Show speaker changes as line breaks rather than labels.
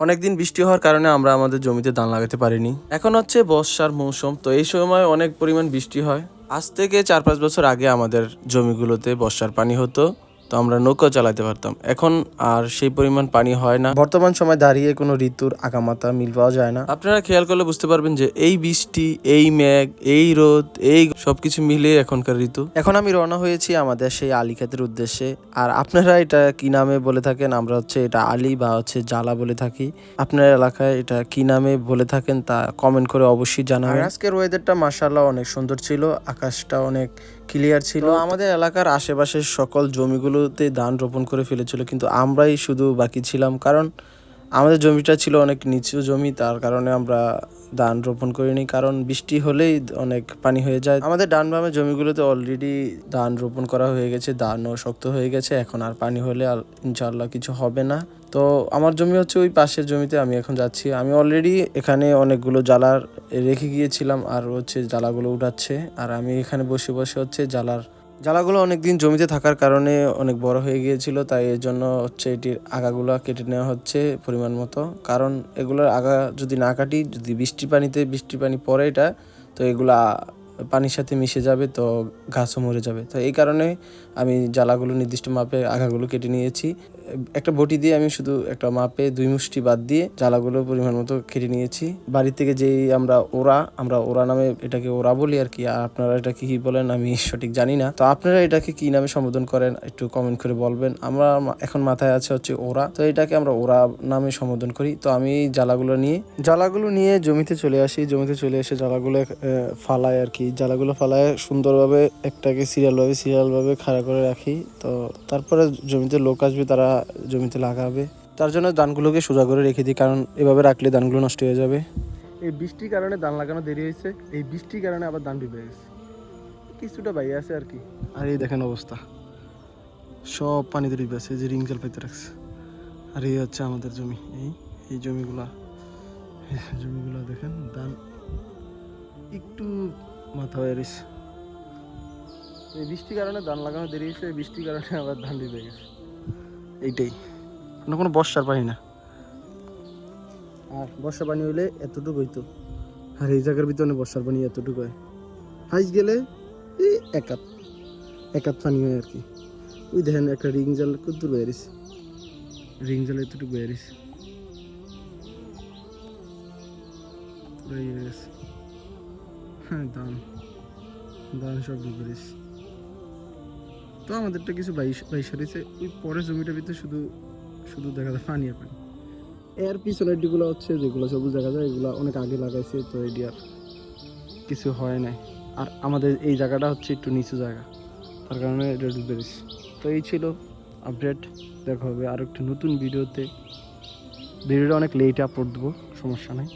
অনেকদিন বৃষ্টি হওয়ার কারণে আমরা আমাদের জমিতে ধান লাগাতে পারিনি। এখন হচ্ছে বর্ষার মৌসুম, তো এই সময় অনেক পরিমাণ বৃষ্টি হয়। আজ থেকে চার পাঁচ বছর আগে আমাদের জমিগুলোতে বর্ষার পানি হতো। তো আমরা নৌকা চালাতে পারতাম। এখন আর সেই পরিমাণ পানি হয় না। বর্তমান সময় দাঁড়িয়ে কোনো ঋতুর আগামাতা মিল পাওয়া যায় না। আপনারা খেয়াল করলে বুঝতে পারবেন যে এই বৃষ্টি এই মেঘ এই রোদ এই সবকিছু মিলে এখনকার ঋতু। এখন আমি রওনা হয়েছি আমাদের সেই আলী খাতের উদ্দেশ্যে। আর আপনারা এটা কি নামে বলে থাকেন? আমরা হচ্ছে এটা আলী বা হচ্ছে জ্বালা বলে থাকি। আপনার এলাকায় এটা কি নামে বলে থাকেন তা কমেন্ট করে অবশ্যই জানাবেন। আজকের ওয়েদারটা মাসাল্লাহ অনেক সুন্দর ছিল। আকাশটা অনেক ক্লিয়ার ছিল। আমাদের এলাকার আশেপাশের সকল জমিগুলোতে ধান রোপণ করে ফেলেছিল, কিন্তু আমরাই শুধু বাকি ছিলাম। কারণ আমাদের জমিটা ছিল অনেক নিচু জমি, তার কারণে আমরা ধান রোপণ করিনি, কারণ বৃষ্টি হলেই অনেক পানি হয়ে যায়। আমাদের ডান বামে জমিগুলোতে অলরেডি ধান রোপণ করা হয়ে গেছে, ধানও শক্ত হয়ে গেছে, এখন আর পানি হলে আর ইনশাল্লাহ কিছু হবে না। তো আমার জমি হচ্ছে ওই পাশের জমিতে, আমি এখন যাচ্ছি। আমি অলরেডি এখানে অনেকগুলো জ্বালার রেখে গিয়েছিলাম, আর হচ্ছে জ্বালাগুলো উঠাচ্ছে, আর আমি এখানে বসে বসে হচ্ছে জ্বালার জ্বালাগুলো অনেকদিন জমিতে থাকার কারণে অনেক বড় হয়ে গিয়েছিল, তাই এর জন্য হচ্ছে এটির আগাগুলো কেটে নেওয়া হচ্ছে পরিমাণ মতো। কারণ এগুলোর আগা যদি না কাটি, যদি বৃষ্টির পানিতে, বৃষ্টির পানি পড়ে এটা, তো এগুলা পানির সাথে মিশে যাবে, তো ঘাসও মরে যাবে। তো এই কারণে আমি জ্বালাগুলো, নির্দিষ্ট মাপে আগাগুলো কেটে নিয়েছি। একটা বটি দিয়ে আমি শুধু একটা মাপে দুই মুষ্টি বাদ দিয়ে জ্বালাগুলো পরিমাণ মতো কেটে নিয়েছি। বাড়ি থেকে যেই আমরা ওরা আমরা ওরা নামে এটাকে ওরা বলি আর কি, আর আপনারা এটা কি বলেন আমি সঠিক জানি না। তো আপনারা এটাকে কি নামে সম্বোধন করেন, একটু কমেন্ট করে বলবেন। আমরা এখন মাথায় আছে হচ্ছে ওরা। তো এটাকে আমরা ওরা নামে সম্বোধন করি। তো আমি জ্বালাগুলো নিয়ে জ্বালাগুলো নিয়ে জমিতে চলে আসি। জমিতে চলে এসে জ্বালাগুলো ফালাই আর কি। জ্বালাগুলো ফালায় সুন্দরভাবে একটাকে সিরিয়ালভাবে সিরিয়ালভাবে খাড়া করে রাখি। তো তারপরে জমিতে লোক আসবে তারা জমিতে লাগাবে। তার জন্য ধানগুলোকে সোজা করে রেখে দিই কারণ এভাবে রাখলে ধানগুলো নষ্ট হয়ে যাবে।
এই বৃষ্টির কারণে ধান লাগানো দেরি হয়েছে। এই বৃষ্টির কারণে আবার ধান ডুবে গেছে। কিছুটা ভাই আছে আর কি।
আর এই দেখেন অবস্থা। সব পানিতে ডুবে আছে যে রিং জাল পাইতে রাখছে। আর এই হচ্ছে আমাদের জমি। এই এই জমিগুলা জমিগুলা দেখেন ধান একটু মাথা হয়ে রয়েছে
এই বৃষ্টির কারণে ধান লাগানো দেরি হয়েছে এই বৃষ্টির কারণে আবার ধান ডুবে গেছে।
এইটাই। কোনো কোনো বর্ষার পানি না। আর বর্ষা পানি হইলে এতটুকু হইতো। আর এই জায়গার ভিতরে বর্ষার পানি এতটুকু হয়। হাইস গেলে এই একাত একাত পানি হয় আর কি। ওই দেখেন একটা রিং জাল কত দূর বেরিস রিং জাল এতটুকু বেরিস পুরো গেছে। হ্যাঁ দান দান সব গেছে তো আমাদেরটা কিছু বাইশ বাইশ হারিয়েছে। ওই পরের জমিটার ভিতরে শুধু শুধু দেখা যায় পানি পানি এর পিছনের দিকগুলো হচ্ছে যেগুলো সবুজ দেখা যায়, এগুলো অনেক আগে লাগাইছে, তো এটি আর কিছু হয় নাই। আর আমাদের এই জায়গাটা হচ্ছে একটু নিচু জায়গা। তার কারণে এটা ডুবে তো এই ছিল আপডেট। দেখা হবে আর একটু নতুন ভিডিওতে। ভিডিওটা অনেক লেট আপলোড দেবো, সমস্যা নাই।